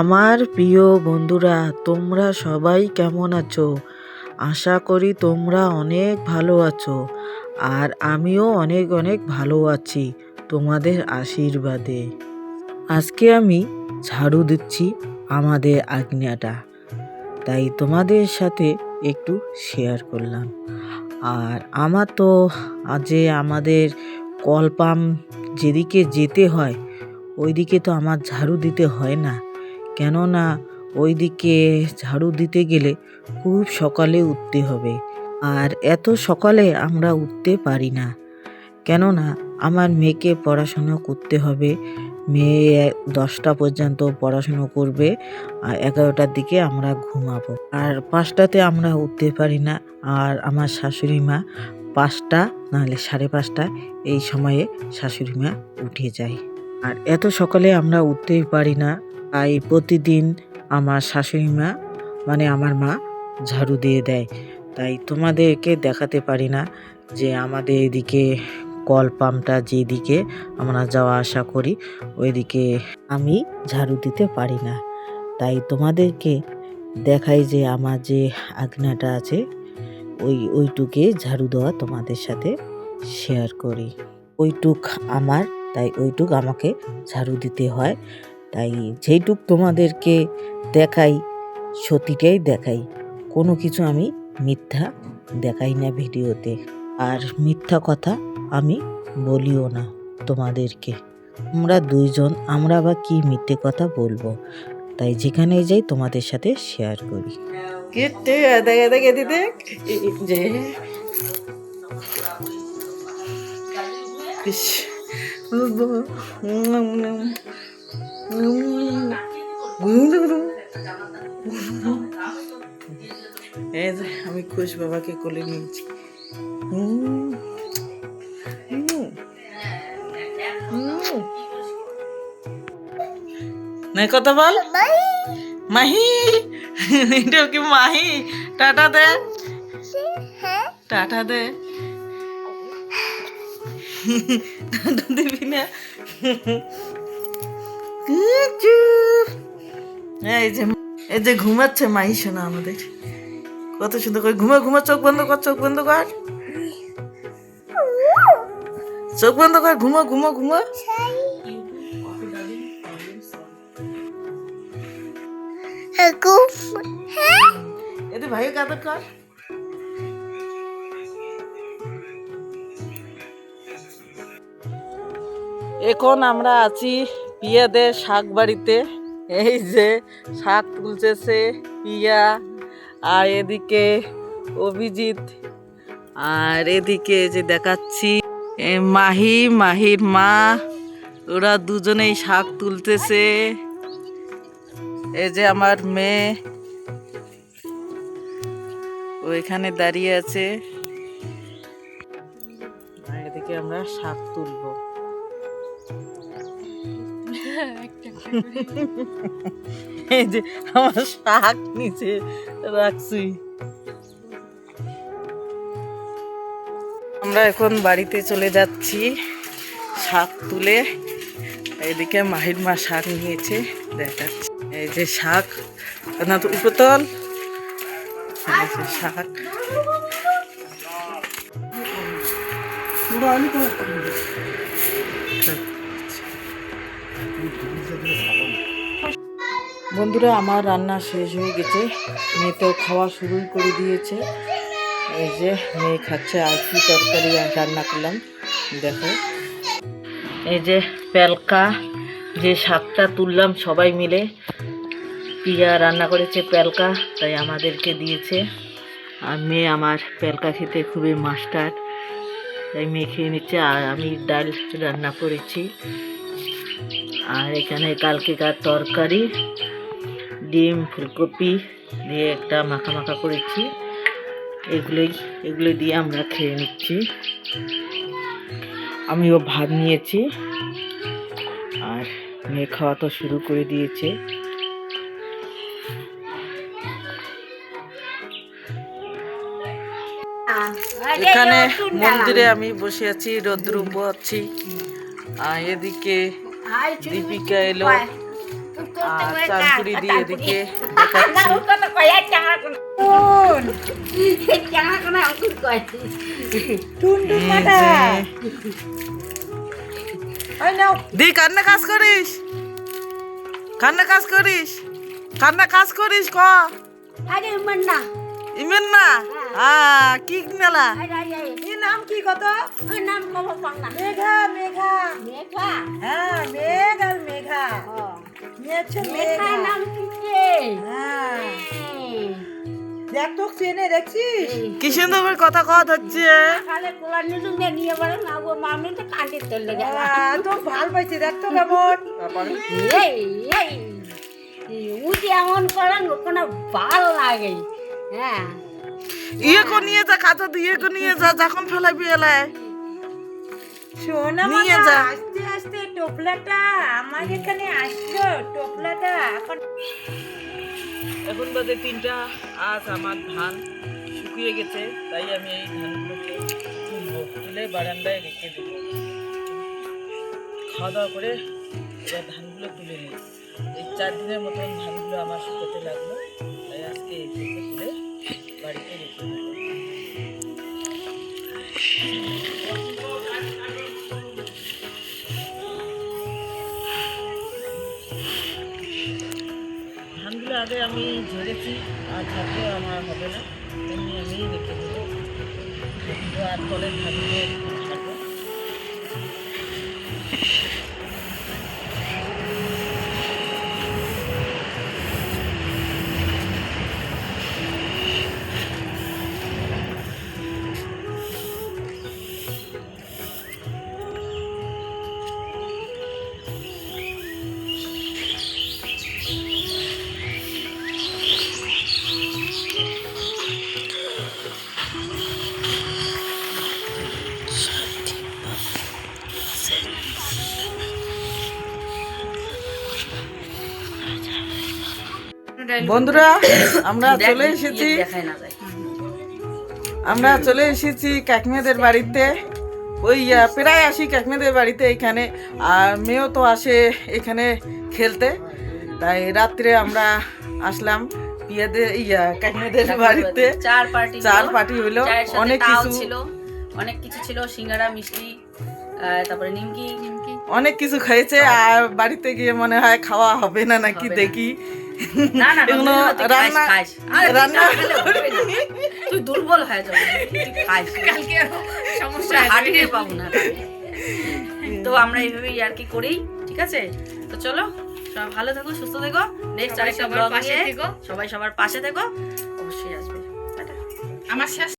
আমার প্রিয় বন্ধুরা, তোমরা সবাই কেমন আছো? আশা করি তোমরা অনেক ভালো আছো আর আমিও অনেক অনেক ভালো আছি তোমাদের আশীর্বাদে। আজকে আমি ঝাড়ু দিচ্ছি আমাদের আগ্নেয়াটা। তাই তোমাদের সাথে একটু শেয়ার করলাম। আর আমার তো আজে আমাদের কল পাম্প যেদিকে যেতে হয়, ওইদিকে তো আমার ঝাড়ু দিতে হয় না। কেননা ওইদিকে ঝাড়ু দিতে গেলে খুব সকালে উঠতে হবে। আর এত সকালে আমরা উঠতে পারি না। কেননা আমার মেয়েকে পড়াশুনো করতে হবে। মেয়ে দশটা পর্যন্ত পড়াশুনো করবে, আর এগারোটার দিকে আমরা ঘুমাবো। আর পাঁচটাতে আমরা উঠতে পারি না, আর আমার শাশুড়ি মা পাঁচটা নাহলে সাড়ে পাঁচটা এই সময়ে শাশুড়ি মা উঠে যায়। আর এত সকালে আমরা উঠতেই পারি না তাই প্রতিদিন আমার শাশুড়ি মা মানে আমার মা, ঝাড়ু দিয়ে দেয়। তাই তোমাদেরকে দেখাতে পারি না যে আমাদের এদিকে কল পাম্পটা যেদিকে আমরা যাওয়া আসা করি, ওইদিকে আমি ঝাড়ু দিতে পারি না। তাই তোমাদেরকে দেখাই যে আমার যে আগ্নাটা আছে, ওই, ওইটুকে ঝাড়ু দেওয়া তোমাদের সাথে শেয়ার করি। ওইটুক আমার, তাই ওইটুক আমাকে ঝাড়ু দিতে হয়। তাই যেইটুক তোমাদেরকে দেখাই সত্যিটাই দেখাই, কোনো কিছু আমি মিথ্যা দেখাই না ভিডিওতে। আর মিথ্যা কথা আমি বলিও না তোমাদেরকে। আমরা দুইজন, আমরা বা কি মিথ্যে কথা বলব? তাই যেখানেই যাই তোমাদের সাথে শেয়ার করি। দেখে এই যে আমি খুশ বাবাকে কোলে নিয়েছি হুম। হুম। হুম। নে কথা বল মাহি এটা কি মাহি টাটা দে টাটা দে টাটা দিবি না। এই যে এই যে ঘুমাচ্ছে মাই শোনা আমাদের। কত সুন্দর করে ঘুমা ঘুমা, চোখ বন্ধ কর, চোখ বন্ধ কর। চোখ বন্ধ কর, ঘুমা ঘুমা ঘুমা। এতে ভাই কাদের কর। এখন আমরা আছি পিয়াদের শাক বাড়িতে। এই যে শাক তুলতেছে পিয়া, আর এদিকে অভিজিৎ, আর এদিকে যে দেখাচ্ছি মাহি মাহির মা, ওরা দুজনেই শাক তুলতেছে। এই যে আমার মেয়ে, ও এখানে দাঁড়িয়ে আছে। এদিকে আমরা শাক তুলবো। এই যে আমার শাক নিচে রাখছি। আমরা এখন বাড়িতে চলে যাচ্ছি শাক তুলে। এইদিকে মাহির মা শাক নিয়েছে, দেখাচ্ছি। এই যে শাক না তো উপতল এই যে শাক। বন্ধুরা, আমার রান্না শেষ হয়ে গেছে। মেয়ে তো খাওয়া শুরুই করে দিয়েছে। এই যে, মেয়ে খাচ্ছে আর কি তরকারি রান্না করলাম। দেখো। এই যে পেলকা যে শাকটা তুললাম সবাই মিলে। পিয়া রান্না করেছে প্যালকা, তাই আমাদেরকে দিয়েছে। আর মেয়ে আমার পেলকা খেতে খুবই মাস্টার তাই মেয়ে খেয়ে নিচ্ছে। আর আমি ডাল রান্না করেছি। আর এখানে কালকেকার তরকারি, ডিম, ফুলকপি দিয়ে একটা মাখা মাখা করেছি। এগুলোই, এগুলো দিয়ে আমরা খেয়ে নিচ্ছি। আমিও ভাত নিয়েছি। আর মেয়ে খাওয়া তো শুরু করে দিয়েছে। এখানে মন্দিরে আমি বসে আছি, রৌদ্র আছি এদিকে দীপিকা এলো। আর দিয়ে এদিকে। দি কান্না কাজ করিস। কান্না কাজ করিস। কান্না কাজ করিস ক? ইমেন না। আ কি মেলা নাম কি কত? মেঘা মেঘা। হ্যাঁ মেঘ আর মেঘা। মেঘা। হ্যাঁ। দেখ তো চেনে দেখছিস? কি সুন্দর করে কথা কথা হচ্ছে তো ভালো পাইছি দেখ তো কেমন। এমন করেন কোনো ভালো লাগে। হ্যাঁ। ইয়ে কো নিয়ে যা কাঁচা তো ইয়ে নিয়ে যা যখন ফেলাবি এলায়। নিয়ে যা। আস্তে আস্তে টোপলাটা আমার এখানে আসলো টোপলাটা এখন এখন বাজে তিনটা আজ আমার ধান শুকিয়ে গেছে তাই আমি এই ধানগুলোকে তুলবো তুলে বারান্দায় রেখে দেবো। খাওয়া দাওয়া করে এবার ধানগুলো তুলে নিই। এই চার দিনের মতন ধানগুলো আমার শুকোতে লাগল তাই আজকে তুলে আমি ঝেড়েছি আর ঝাঁপিয়ে আমার হবে না এমনি আমি রেখে দেবো আর কলের ধানগুলো বন্ধুরা আমরা চলে এসেছি। না যায়। আমরা চলে এসেছি কাকিমাদের বাড়িতে। ওই প্রায় আসি কাকিমাদের বাড়িতে এখানে। আর মেয়েও তো আসে এখানে খেলতে। তাই রাত্রে আমরা আসলাম। ইয়া কাকিমাদের বাড়িতে চার পার্টি চার পার্টি হইল অনেক কিছু। ছিল অনেক কিছু ছিল সিঙ্গারা মিষ্টি তারপরে নিমকি। নিমকি? অনেক কিছু খাইছে আর বাড়িতে গিয়ে মনে হয় খাওয়া হবে না নাকি দেখি। না না এগুলো রান্না খাইস। আরে তুই রান্না না খেলে হবে না। তুই দুর্বল হয়ে যাবে কালকে সমস্যা হার্টের পাবো না। তো আমরা এইভাবে ইয়ার্কি করি ঠিক আছে? তো চলো। সবাই ভালো থেকো সুস্থ থেকো। নেক্সট আরেকটা ব্লগ নিয়ে সবাই সবার পাশে থেকো। অবশ্যই আসবে। আমার শেষ